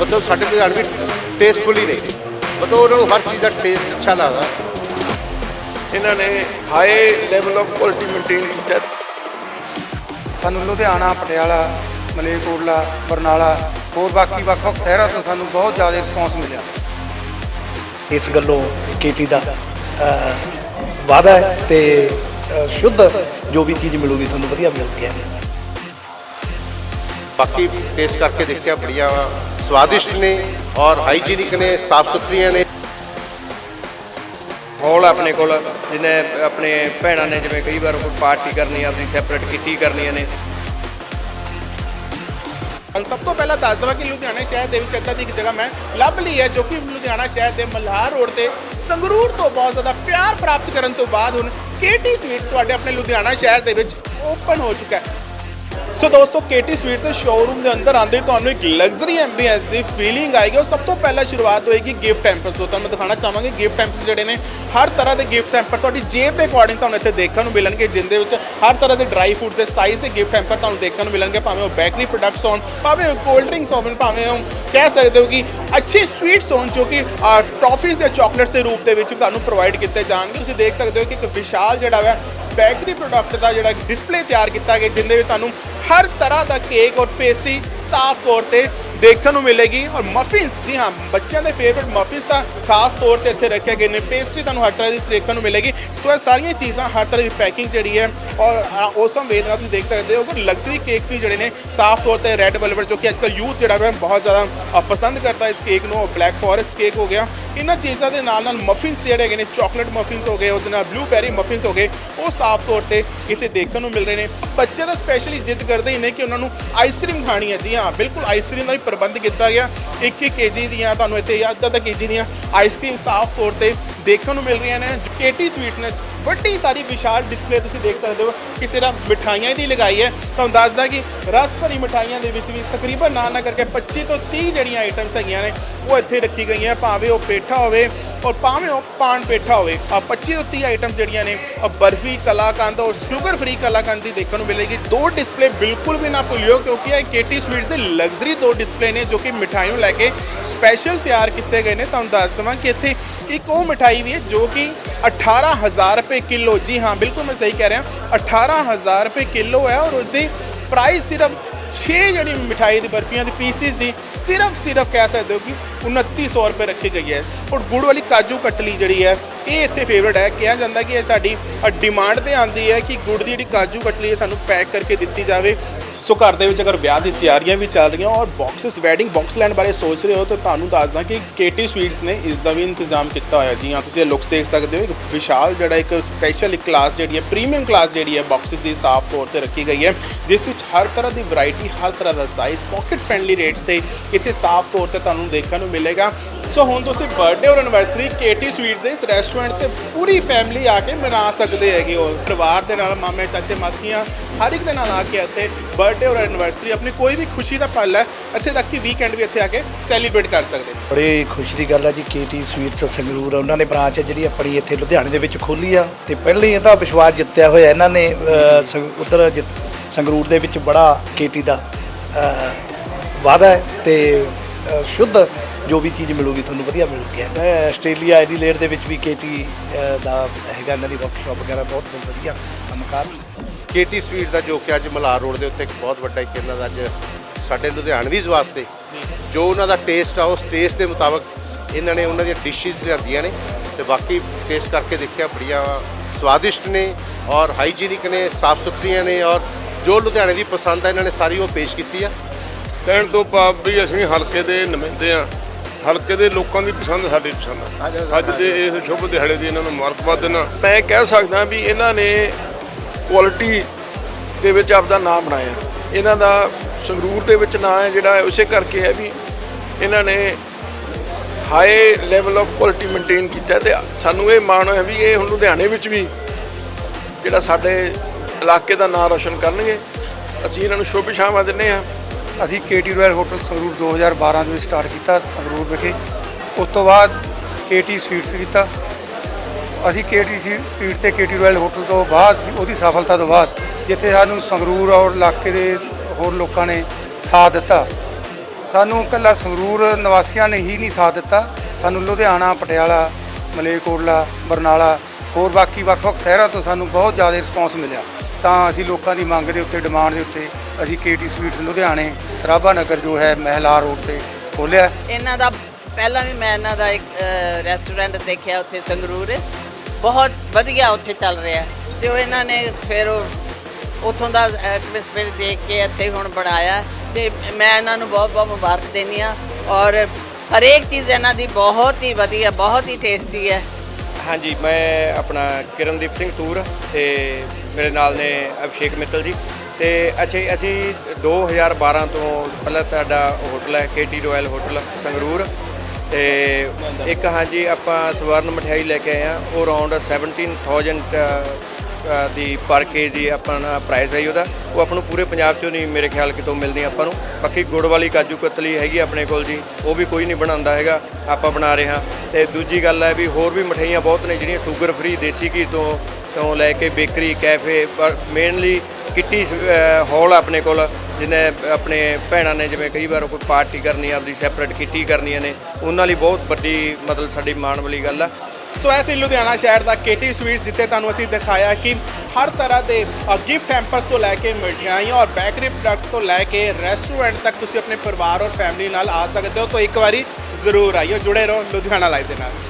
ਮਤਲਬ ਸਾਡੇ ਲੁਧਿਆਣੇ ਵੀ ਟੇਸਟਫੁਲੀ ਨੇ। ਮਤਲਬ ਉਹਨਾਂ ਨੂੰ ਹਰ ਚੀਜ਼ ਦਾ ਟੇਸਟ ਅੱਛਾ ਲੱਗਦਾ। ਇਹਨਾਂ ਨੇ high level of quality maintain ਕੀਤਾ। ਸਾਨੂੰ ਲੁਧਿਆਣਾ ਪਟਿਆਲਾ ਮਲੇਰਕੋਟਲਾ ਬਰਨਾਲਾ ਹੋਰ ਬਾਕੀ ਵੱਖ-ਵੱਖ ਸ਼ਹਿਰਾਂ ਤੋਂ ਸਾਨੂੰ ਬਹੁਤ ਜ਼ਿਆਦਾ ਰਿਸਪੌਂਸ ਮਿਲਿਆ। ਇਸ ਗੱਲੋਂ ਕੇਟੀ ਦਾ ਅ, ਵਾਅਦਾ ਹੈ ਤੇ ਸ਼ੁੱਧ ਜੋ ਵੀ ਚੀਜ਼ ਮਿਲੂਗੀ ਤੁਹਾਨੂੰ ਵਧੀਆ ਮਿਲ ਗਿਆ ਬਾਕੀ ਟੇਸਟ ਕਰਕੇ ਦੇਖਿਆ ਬੜੀਆਂ ਸਵਾਦਿਸ਼ਟ ਨੇ ਔਰ ਹਾਈਜੀਨਿਕ ਨੇ ਸਾਫ਼ ਸੁਥਰੀਆਂ ਨੇ। ਹਾਲ ਆਪਣੇ ਕੋਲ ਜਿਹਨੇ ਆਪਣੇ ਭੈਣਾਂ ਨੇ ਜਿਵੇਂ ਕਈ ਵਾਰ ਕੋਈ ਪਾਰਟੀ ਕਰਨੀ ਆ ਆਪਣੀ ਸੈਪਰੇਟ ਕਿੱਟੀ ਕਰਨੀਆਂ ਨੇ। ਹਾਂ, ਸਭ ਤੋਂ ਪਹਿਲਾਂ ਦੱਸ ਦਵਾਂ ਕਿ ਲੁਧਿਆਣਾ ਸ਼ਹਿਰ ਦੇ ਵਿੱਚ ਇੱਦਾਂ ਦੀ ਇੱਕ ਜਗ੍ਹਾ ਮੈਂ ਲੱਭ ਲਈ ਹੈ ਜੋ ਕਿ ਲੁਧਿਆਣਾ ਸ਼ਹਿਰ ਦੇ ਮਲਹਾਰ ਰੋਡ ਤੇ ਸੰਗਰੂਰ ਤੋਂ ਬਹੁਤ ਜ਼ਿਆਦਾ ਪਿਆਰ ਪ੍ਰਾਪਤ ਕਰਨ ਤੋਂ ਬਾਅਦ ਹੁਣ ਕੇਟੀ ਸਵੀਟਸ ਤੁਹਾਡੇ ਆਪਣੇ ਲੁਧਿਆਣਾ ਸ਼ਹਿਰ ਦੇ ਵਿੱਚ ਓਪਨ ਹੋ ਚੁੱਕਾ ਹੈ। ਸੋ ਦੋਸਤੋ ਕੇਟੀ ਸਵੀਟ ਦੇ ਸ਼ੋਰੂਮ ਦੇ ਅੰਦਰ ਆਂਦੇ ਤੁਹਾਨੂੰ ਇੱਕ ਲਗਜ਼ਰੀ ਐਂਬੀਐਂਸ ਦੀ ਫੀਲਿੰਗ ਆਏਗੀ ਔਰ ਸਭ ਤੋਂ ਪਹਿਲਾਂ ਸ਼ੁਰੂਆਤ ਹੋਏਗੀ ਗਿਫਟ ਹੈਂਪਰਸ ਤੋਂ ਤੁਹਾਨੂੰ ਮੈਂ ਦਿਖਾਉਣਾ ਚਾਹਾਂਗੇ ਗਿਫਟ ਐਂਪਸ ਜਿਹੜੇ ਨੇ ਹਰ ਤਰ੍ਹਾਂ ਦੇ ਗਿਫਟ ਹੈਂਪਰ ਤੁਹਾਡੀ ਜੇਬ ਦੇ ਅਕੋਰਡਿੰਗ ਤੁਹਾਨੂੰ ਇੱਥੇ ਦੇਖਣ ਨੂੰ ਮਿਲਣਗੇ ਜਿੰਦੇ ਵਿੱਚ ਹਰ ਤਰ੍ਹਾਂ ਦੇ ਡਰਾਈ ਫਰੂਟਸ ਦੇ ਸਾਈਜ਼ ਦੇ ਗਿਫਟ ਐਂਪਰ ਤੁਹਾਨੂੰ ਦੇਖਣ ਨੂੰ ਮਿਲਣਗੇ ਭਾਵੇਂ ਉਹ ਬੇਕਰੀ ਪ੍ਰੋਡਕਟਸ ਹੋਣ ਭਾਵੇਂ ਉਹ ਕੋਲਡ ਡਰਿੰਕਸ ਹੋਣ ਭਾਵੇਂ ਉਹ ਕਹਿ ਸਕਦੇ ਹੋ ਕਿ ਅੱਛੇ ਸਵੀਟਸ ਹੋਣ ਜੋ ਕਿ ਟੌਫੀਜ਼ ਜਾਂ ਚਾਕਲੇਟਸ ਦੇ ਰੂਪ ਦੇ ਵਿੱਚ ਤੁਹਾਨੂੰ ਪ੍ਰੋਵਾਈਡ ਕੀਤੇ ਜਾਣਗੇ ਤੁਸੀਂ ਦੇਖ ਸਕਦੇ ਹੋ ਕਿ ਇੱਕ ਵਿਸ਼ਾਲ ਜਿਹੜਾ ਹੈ ਬੇਕਰੀ ਪ੍ਰੋਡਕਟ ਦਾ ਜਿਹੜਾ ਡਿਸਪਲੇ ਤਿਆਰ ਕੀਤਾ ਗਿਆ, ਜਿੰਦੇ ਵਿੱਚ ਤੁਹਾਨੂੰ ਹਰ ਤਰ੍ਹਾਂ ਦਾ ਕੇਕ ਔਰ ਪੇਸਟਰੀ ਸਾਫ਼ ਤੌਰ ਤੇ ਦੇਖਣ ਨੂੰ ਮਿਲੇਗੀ ਔਰ ਮਫਿਨਸ ਜੀ ਹਾਂ, ਬੱਚਿਆਂ ਦੇ ਫੇਵਰਿਟ ਮਫਿਨਸ ਤਾਂ ਖਾਸ ਤੌਰ ਤੇ ਇੱਥੇ ਰੱਖੇ ਗਏ ਨੇ। ਪੇਸਟਰੀ ਤੁਹਾਨੂੰ ਹਰ ਤਰ੍ਹਾਂ ਦੀ ਦੇਖਣ ਨੂੰ ਮਿਲੇਗੀ। ਸੋ ਇਹ ਸਾਰੀਆਂ ਚੀਜ਼ਾਂ ਹਰ ਤਰ੍ਹਾਂ ਦੀ ਪੈਕਿੰਗ ਜਿਹੜੀ ਹੈ ਔਰ ਔਸਮ ਵੇਦ ਨਾਲ ਤੁਸੀਂ ਦੇਖ ਸਕਦੇ ਹੋ ਕਿ ਲਗਜ਼ਰੀ ਕੇਕਸ ਵੀ ਜਿਹੜੇ ਨੇ ਸਾਫ਼ ਤੌਰ ਤੇ ਰੈੱਡ ਵੈਲਵਟ ਜੋ ਕਿ ਅੱਜਕੱਲ ਯੂਥ ਜਿਹੜਾ ਹੈ ਬਹੁਤ ਜ਼ਿਆਦਾ ਪਸੰਦ ਕਰਦਾ ਇਸ ਕੇਕ ਨੂੰ। ਬਲੈਕ ਫੋਰੈਸਟ ਕੇਕ ਹੋ ਗਿਆ ਇਹਨਾਂ ਚੀਜ਼ਾਂ ਦੇ ਨਾਲ ਨਾਲ ਮਫਿਨਸ ਜਿਹੜੇ ਹੈਗੇ ਨੇ ਚਾਕਲੇਟ ਮਫਿਨਸ ਹੋ ਗਏ ਉਸ ਦੇ ਨਾਲ ਬਲੂਬੈਰੀ ਮਫਿਨਸ ਹੋ ਗਏ, ਉਹ ਸਾਫ਼ ਤੌਰ ਤੇ ਇੱਥੇ ਦੇਖਣ ਨੂੰ ਮਿਲ ਰਹੇ ਨੇ। ਬੱਚੇ ਤਾਂ ਸਪੈਸ਼ਲੀ ਜਿੱਦ ਕਰਦੇ ਹੀ ਨੇ ਕਿ ਉਹਨਾਂ ਨੂੰ ਆਈਸਕ੍ਰੀਮ ਖਾਣੀ ਹੈ। ਜੀ ਹਾਂ, ਬਿਲਕੁਲ ਆਈਸਕ੍ਰੀਮ ਦਾ ਵੀ ਪ੍ਰਬੰਧ ਕੀਤਾ ਗਿਆ। 1-1 ਕੇਜੀ ਦੀਆਂ ਤੁਹਾਨੂੰ ਇੱਥੇ ਅੱਧਾ ਅੱਧਾ ਕੇਜੀ ਦੀਆਂ ਆਈਸਕ੍ਰੀਮ ਸਾਫ਼ ਤੌਰ ਤੇ ਦੇਖਣ ਨੂੰ ਮਿਲ ਰਹੀਆਂ ਨੇ। ਕੇਟੀ ਸਵੀਟਸ ਨੇ ਵੱਡੀ ਸਾਰੀ ਵਿਸ਼ਾਲ ਡਿਸਪਲੇ ਤੁਸੀਂ ਦੇਖ ਸਕਦੇ ਹੋ ਕਿਸੇ ਸਿਰਫ ਮਿਠਾਈਆਂ ਦੀ ਲਗਾਈ ਹੈ। ਤੁਹਾਨੂੰ ਦੱਸਦਾ ਕਿ ਰਸ ਭਰੀ ਮਿਠਾਈਆਂ ਦੇ ਵਿੱਚ ਵੀ ਤਕਰੀਬਨ ਨਾ ਨਾ ਕਰਕੇ 25 ਤੋਂ 30 ਜਿਹੜੀਆਂ ਆਈਟਮਸ ਹੈਗੀਆਂ ਨੇ ਉਹ ਇੱਥੇ ਰੱਖੀ ਗਈਆਂ, ਭਾਵੇਂ ਉਹ ਪੇਠਾ ਹੋਵੇ ਔਰ ਭਾਵੇਂ ਉਹ ਪਾਨ ਪੇਠਾ ਹੋਵੇ। ਆ 25 ਤੋਂ 30 ਆਈਟਮਸ ਜਿਹੜੀਆਂ ਨੇ ਆ ਬਰਫੀ, ਕਲਾਕੰਦ ਔਰ ਸ਼ੂਗਰ ਫ੍ਰੀ ਕਲਾਕੰਦ ਦੀ ਦੇਖਣ ਨੂੰ ਮਿਲੇਗੀ। ਦੋ ਡਿਸਪਲੇ ਬਿਲਕੁਲ ਵੀ ਨਾ ਭੁੱਲਿਓ, ਕਿਉਂਕਿ ਇਹ ਕੇਟੀ ਸਵੀਟਸ ਦੇ ਲਗਜ਼ਰੀ ਦੋ ਡਿਸਪਲੇ ਨੇ ਜੋ ਕਿ ਮਿਠਾਈ ਨੂੰ ਲੈ ਕੇ ਸਪੈਸ਼ਲ ਤਿਆਰ ਕੀਤੇ ਗਏ ਨੇ। ਤੁਹਾਨੂੰ ਦੱਸ ਦਵਾਂ ਕਿ ਇੱਥੇ ਇੱਕ ਉਹ ਮਿਠਾਈ ਵੀ ਹੈ ਜੋ ਕਿ 18000 ਰੁਪਏ ਕਿਲੋ। ਜੀ ਹਾਂ, ਬਿਲਕੁਲ ਮੈਂ ਸਹੀ ਕਹਿ ਰਿਹਾ 18000 ਰੁਪਏ ਕਿਲੋ ਹੈ ਔਰ ਉਸ ਦੀ ਪ੍ਰਾਈਸ ਸਿਰਫ 6 ਜਿਹੜੀ ਮਿਠਾਈ ਦੀ ਬਰਫੀਆਂ ਦੀ ਪੀਸਿਸ ਦੀ ਸਿਰਫ ਸਿਰਫ ਕਹਿ ਸਕਦੇ ਹੋ ਕਿ 2900 ਰੁਪਏ ਰੱਖੀ ਗਈ ਹੈ। ਔਰ ਗੁੜ ਵਾਲੀ ਕਾਜੂ ਕਟਲੀ ਜਿਹੜੀ ਹੈ, ਇਹ ਇੱਥੇ ਫੇਵਰਟ ਹੈ। ਕਿਹਾ ਜਾਂਦਾ ਕਿ ਇਹ ਸਾਡੀ ਡਿਮਾਂਡ ਤੇ ਆਂਦੀ ਹੈ ਕਿ ਗੁੜ ਦੀ ਜਿਹੜੀ ਕਾਜੂ ਕਟਲੀ ਹੈ ਸਾਨੂੰ ਪੈਕ ਕਰਕੇ ਦਿੱਤੀ ਜਾਵੇ। ਸੋ ਘਰ ਦੇ ਵਿੱਚ ਅਗਰ ਵਿਆਹ ਦੀ ਤਿਆਰੀਆਂ ਵੀ ਚੱਲ ਰਹੀਆਂ ਔਰ ਬਾਕਸਸ ਵੈਡਿੰਗ ਬਾਕਸ ਲੈਣ ਬਾਰੇ ਸੋਚ ਰਹੇ ਹੋ, ਤਾਂ ਤੁਹਾਨੂੰ ਦੱਸਦਾ ਕਿ ਕੇਟੀ ਸਵੀਟਸ ਨੇ ਇਸ ਦਾ ਵੀ ਇੰਤਜ਼ਾਮ ਕੀਤਾ ਹੋਇਆ ਜੀ। ਹਾਂ, ਤੁਸੀਂ ਇਹ ਲੁੱਕਸ ਦੇਖ ਸਕਦੇ ਹੋ। ਇੱਕ ਵਿਸ਼ਾਲ ਜਿਹੜਾ ਇੱਕ ਸਪੈਸ਼ਲ ਕਲਾਸ ਜਿਹੜੀ ਹੈ ਪ੍ਰੀਮੀਅਮ ਕਲਾਸ ਜਿਹੜੀ ਹੈ ਬਾਕਸਸ ਦੀ ਸਾਫ਼ ਤੌਰ ਤੇ ਰੱਖੀ ਗਈ ਹੈ, ਜਿਸ ਵਿੱਚ ਹਰ ਤਰ੍ਹਾਂ ਦੀ ਵੈਰਾਈਟੀ ਹਰ ਤਰ੍ਹਾਂ ਦਾ ਸਾਈਜ਼ ਪਾਕਟ ਫ੍ਰੈਂਡਲੀ ਰੇਟਸ ਤੇ ਇੱਥੇ ਸਾਫ਼ ਤੌਰ ਤੇ ਤੁਹਾਨੂੰ ਦੇਖਣ ਨੂੰ ਮਿਲੇਗਾ। ਸੋ ਹੁਣ ਤੁਸੀਂ ਬਰਥਡੇ ਔਰ ਐਨਵਰਸਰੀ ਕੇਟੀ ਸਵੀਟਸ ਇਸ ਰੈਸਟੋਰੈਂਟ ਤੇ ਪੂਰੀ ਫੈਮਿਲੀ ਆ ਕੇ ਮਨਾ ਸਕਦੇ ਹੈਗੇ ਹੋ। ਪਰਿਵਾਰ ਦੇ ਨਾਲ, ਮਾਮੇ, ਚਾਚੇ, ਮਾਸੀਆਂ, ਹਰ ਇੱਕ ਦੇ ਨਾਲ ਆ ਕੇ ਇੱਥੇ ਬਰਥਡੇ ਔਰ ਐਨਵਰਸਰੀ ਆਪਣੀ ਕੋਈ ਵੀ ਖੁਸ਼ੀ ਦਾ ਪਲ ਹੈ, ਇੱਥੇ ਤੱਕ ਕਿ ਵੀਕਐਂਡ ਵੀ ਇੱਥੇ ਆ ਕੇ ਸੈਲੀਬ੍ਰੇਟ ਕਰ ਸਕਦੇ ਬੜੀ ਖੁਸ਼ੀ ਦੀ ਗੱਲ ਹੈ ਜੀ ਕੇਟੀ ਸਵੀਟਸ ਸੰਗਰੂਰ ਉਹਨਾਂ ਦੇ ਬ੍ਰਾਂਚ ਹੈ ਜਿਹੜੀ ਆਪਣੀ ਇੱਥੇ ਲੁਧਿਆਣੇ ਦੇ ਵਿੱਚ ਖੋਲੀ ਆ, ਤੇ ਪਹਿਲੇ ਇਹਦਾ ਵਿਸ਼ਵਾਸ ਜਿੱਤਿਆ ਹੋਇਆ ਇਹਨਾਂ ਨੇ ਉਧਰ ਸੰਗਰੂਰ ਦੇ ਵਿੱਚ ਬੜਾ ਕੇਟੀ ਦਾ ਵਾਅਦਾ ਹੈ ਤੇ ਸ਼ੁੱਧ ਜੋ ਵੀ ਚੀਜ਼ ਮਿਲੂਗੀ ਤੁਹਾਨੂੰ ਵਧੀਆ ਮਿਲੂਗੀ। ਮੈਂ ਆਸਟ੍ਰੇਲੀਆ ਐਡੀਲੇਡ ਦੇ ਵਿੱਚ ਵੀ ਕੇਟੀ ਦਾ ਹੈਗਾ, ਇਹਨਾਂ ਦੀ ਵਰਕਸ਼ਾਪ ਵਗੈਰਾ ਬਹੁਤ ਵਧੀਆ ਕੰਮ ਕੰਮਕਾਰ ਕੇਟੀ ਸਵੀਟ ਦਾ ਜੋ ਕਿ ਅੱਜ ਮਲਾਰ ਰੋਡ ਦੇ ਉੱਤੇ ਇੱਕ ਬਹੁਤ ਵੱਡਾ ਇੱਕ ਇਹਨਾਂ ਦਾ ਅੱਜ ਸਾਡੇ ਲੁਧਿਆਣਵੀਜ਼ ਵਾਸਤੇ ਜੋ ਉਹਨਾਂ ਦਾ ਟੇਸਟ ਆ, ਉਸ ਟੇਸਟ ਦੇ ਮੁਤਾਬਕ ਇਹਨਾਂ ਨੇ ਉਹਨਾਂ ਦੀਆਂ ਡਿਸ਼ਿਸ ਲਿਆਂਦੀਆਂ ਨੇ ਤੇ ਬਾਕੀ ਟੇਸਟ ਕਰਕੇ ਦੇਖਿਆ, ਬੜੀਆਂ ਸਵਾਦਿਸ਼ਟ ਨੇ ਔਰ ਹਾਈਜੀਨਿਕ ਨੇ ਸਾਫ਼ ਸੁਥਰੀਆਂ ਨੇ ਔਰ ਜੋ ਲੁਧਿਆਣੇ ਦੀ ਪਸੰਦ ਆ ਇਹਨਾਂ ਨੇ ਸਾਰੀ ਉਹ ਪੇਸ਼ ਕੀਤੀ ਆ। ਕਹਿਣ ਤੋਂ ਭਾਵ ਵੀ ਅਸੀਂ ਹਲਕੇ ਦੇ ਨੁਮਾਇੰਦੇ ਆ। ਹਲਕੇ ਦੇ ਲੋਕਾਂ ਦੀ ਪਸੰਦ ਸਾਡੀ ਪਸੰਦ ਆ। ਅੱਜ ਦੇ ਇਸ ਸ਼ੁਭ ਦਿਹਾੜੇ ਦੀ ਇਹਨਾਂ ਨੂੰ ਮੁਬਾਰਕਬਾਦ ਦੇਣਾ ਮੈਂ ਕਹਿ ਸਕਦਾ ਵੀ ਇਹਨਾਂ ਨੇ ਕੁਆਲਿਟੀ ਦੇ ਵਿੱਚ ਆਪਦਾ ਨਾਮ ਬਣਾਇਆ। ਇਹਨਾਂ ਦਾ ਸੰਗਰੂਰ ਦੇ ਵਿੱਚ ਨਾਂ ਹੈ ਜਿਹੜਾ ਉਸੇ ਕਰਕੇ ਹੈ ਵੀ ਇਹਨਾਂ ਨੇ high level of quality maintain ਕੀਤਾ ਤੇ ਸਾਨੂੰ ਇਹ ਮਾਣ ਹੈ ਵੀ ਇਹ ਹੁਣ ਲੁਧਿਆਣੇ ਵਿੱਚ ਵੀ ਜਿਹੜਾ ਸਾਡੇ ਇਲਾਕੇ ਦਾ ਨਾਮ ਰੋਸ਼ਨ ਕਰਨਗੇ। ਅਸੀਂ ਇਹਨਾਂ ਨੂੰ ਸ਼ੁਭ ਸ਼ਾਮਾਂ ਦਿੰਦੇ ਹਾਂ। ਅਸੀਂ ਕੇਟੀ ਰਾਇਲ ਹੋਟਲ ਸੰਗਰੂਰ 2012 ਦੇ ਵਿੱਚ ਸਟਾਰਟ ਕੀਤਾ, ਸੰਗਰੂਰ ਵਿਖੇ। ਉਸ ਤੋਂ ਬਾਅਦ ਕੇਟੀ ਸਵੀਟਸ ਕੀਤਾ। ਅਸੀਂ ਕੇਟੀ ਸਵੀਟ ਤੇ ਕੇਟੀ ਰਾਇਲ ਹੋਟਲ ਤੋਂ ਬਾਅਦ, ਉਹਦੀ ਸਫਲਤਾ ਤੋਂ ਬਾਅਦ, ਜਿੱਥੇ ਸਾਨੂੰ ਸੰਗਰੂਰ ਔਰ ਇਲਾਕੇ ਦੇ ਹੋਰ ਲੋਕਾਂ ਨੇ ਸਾਥ ਦਿੱਤਾ। ਸਾਨੂੰ ਇਕੱਲਾ ਸੰਗਰੂਰ ਨਿਵਾਸੀਆਂ ਨੇ ਹੀ ਨਹੀਂ ਸਾਥ ਦਿੱਤਾ। ਸਾਨੂੰ ਲੁਧਿਆਣਾ, ਪਟਿਆਲਾ, ਮਲੇਰਕੋਟਲਾ, ਬਰਨਾਲਾ, ਹੋਰ ਬਾਕੀ ਵੱਖ-ਵੱਖ ਸ਼ਹਿਰਾਂ ਤੋਂ ਸਾਨੂੰ ਬਹੁਤ ਜ਼ਿਆਦਾ ਰਿਸਪੌਂਸ ਮਿਲਿਆ। ਤਾਂ ਅਸੀਂ ਲੋਕਾਂ ਦੀ ਮੰਗ ਦੇ ਉੱਤੇ ਡਿਮਾਂਡ ਦੇ ਉੱਤੇ ਅਸੀਂ ਕੇਟੀ ਸਵੀਟਸ ਲੁਧਿਆਣੇ ਸਰਾਭਾ ਨਗਰ ਜੋ ਹੈ ਮਹਿਲਾ ਰੋਡ ਤੇ ਖੋਲ੍ਹਿਆ। ਇਹਨਾਂ ਦਾ ਪਹਿਲਾਂ ਵੀ ਮੈਂ ਇਹਨਾਂ ਦਾ ਇੱਕ ਰੈਸਟੋਰੈਂਟ ਦੇਖਿਆ ਉੱਥੇ ਸੰਗਰੂਰ। ਬਹੁਤ ਵਧੀਆ ਉੱਥੇ ਚੱਲ ਰਿਹਾ। ਤੇ ਉਹ ਇਹਨਾਂ ਨੇ ਫਿਰ ਉੱਥੋਂ ਦਾ ਐਟਮੋਸਫੇਅਰ ਦੇਖ ਕੇ ਇੱਥੇ ਹੁਣ ਬਣਾਇਆ। ਤੇ ਮੈਂ ਇਹਨਾਂ ਨੂੰ ਬਹੁਤ ਬਹੁਤ ਮੁਬਾਰਕ ਦੇਣੀ ਆ ਔਰ ਹਰੇਕ ਚੀਜ਼ ਇਹਨਾਂ ਦੀ ਬਹੁਤ ਹੀ ਵਧੀਆ ਬਹੁਤ ਹੀ ਟੇਸਟੀ ਹੈ। ਹਾਂਜੀ ਮੈਂ ਆਪਣਾ ਕਿਰਨਦੀਪ ਸਿੰਘ ਤੂਰ ਤੇ ਮੇਰੇ ਨਾਲ ਨੇ ਅਭਿਸ਼ੇਕ ਮਿੱਤਲ ਜੀ। ਤੇ ਅੱਛਾ ਜੀ, ਅਸੀਂ 2012 ਤੋਂ ਪਹਿਲਾਂ ਤੁਹਾਡਾ ਹੋਟਲ ਹੈ ਕੇਟੀ ਰਾਇਲ ਹੋਟਲ ਸੰਗਰੂਰ। ਤੇ ਇੱਕ ਹਾਂਜੀ ਆਪਾਂ ਸਵਰਨ ਮਠਿਆਈ ਲੈ ਕੇ ਆਏ ਆ ਉਹ ਅਰਾਊਂਡ 17000 ਅ, ਦੀ ਪਰ ਕੇਜੀ ਆਪਣਾ ਪ੍ਰਾਈਸ ਹੈ ਜੀ ਉਹਦਾ। ਉਹ ਆਪਾਂ ਨੂੰ ਪੂਰੇ ਪੰਜਾਬ ਚੋਂ ਨਹੀਂ ਮੇਰੇ ਖਿਆਲ ਕਿਤੋਂ ਮਿਲਦੀ ਆਪਾਂ ਨੂੰ। ਬਾਕੀ ਗੁੜ ਵਾਲੀ ਕਾਜੂ ਕਤਲੀ ਹੈਗੀ ਆਪਣੇ ਕੋਲ ਜੀ ਉਹ ਵੀ ਕੋਈ ਨਹੀਂ ਬਣਾਉਂਦਾ ਹੈਗਾ ਆਪਾਂ ਬਣਾ ਰਹੇ ਹਾਂ। ਤੇ ਦੂਜੀ ਗੱਲ ਹੈ ਵੀ ਹੋਰ ਵੀ ਮਠਿਆਈਆਂ ਬਹੁਤ ਨੇ ਜਿਹੜੀਆਂ ਸ਼ੂਗਰ ਫ੍ਰੀ ਦੇਸੀ ਘੀ ਤੋਂ ਤੋਂ ਲੈ ਕੇ ਬੇਕਰੀ, ਕੈਫੇ, ਪਰ ਮੇਨਲੀ ਕਿੱਟੀ ਹਾਲ ਆਪਣੇ ਕੋਲ ਜਿਹਨੇ ਆਪਣੇ ਭੈਣਾਂ ਨੇ, ਜਿਵੇਂ ਕਈ ਵਾਰ ਕੋਈ ਪਾਰਟੀ ਕਰਨੀ ਆ, ਆਪਦੀ ਸੈਪਰੇਟ ਕਿੱਟੀ ਕਰਨੀਆਂ ਨੇ, ਉਹਨਾਂ ਲਈ ਬਹੁਤ ਵੱਡੀ ਮਤਲਬ ਸਾਡੀ ਮਾਣ ਵਾਲੀ ਗੱਲ ਆ। ਸੋ ਐਸੇ ਲੁਧਿਆਣਾ ਸ਼ਹਿਰ ਦਾ ਕੇਟੀ ਸਵੀਟਸ ਜਿੱਥੇ ਤੁਹਾਨੂੰ ਅਸੀਂ ਦਿਖਾਇਆ ਕਿ ਹਰ ਤਰ੍ਹਾਂ ਦੇ ਗਿਫਟ ਹੈਂਪਰਸ ਤੋਂ ਲੈ ਕੇ ਮਿਠਾਈਆਂ ਔਰ ਬੇਕਰੀ ਪ੍ਰੋਡਕਟ ਤੋਂ ਲੈ ਕੇ ਰੈਸਟੋਰੈਂਟ ਤੱਕ ਤੁਸੀਂ ਆਪਣੇ ਪਰਿਵਾਰ ਔਰ ਫੈਮਿਲੀ ਨਾਲ ਆ ਸਕਦੇ ਹੋ, ਤਾਂ ਇੱਕ ਵਾਰੀ ਜ਼ਰੂਰ ਆਇਓ ਜੁੜੇ ਰਹੋ ਲੁਧਿਆਣਾ ਲਾਈਵ ਦੇ ਨਾਲ।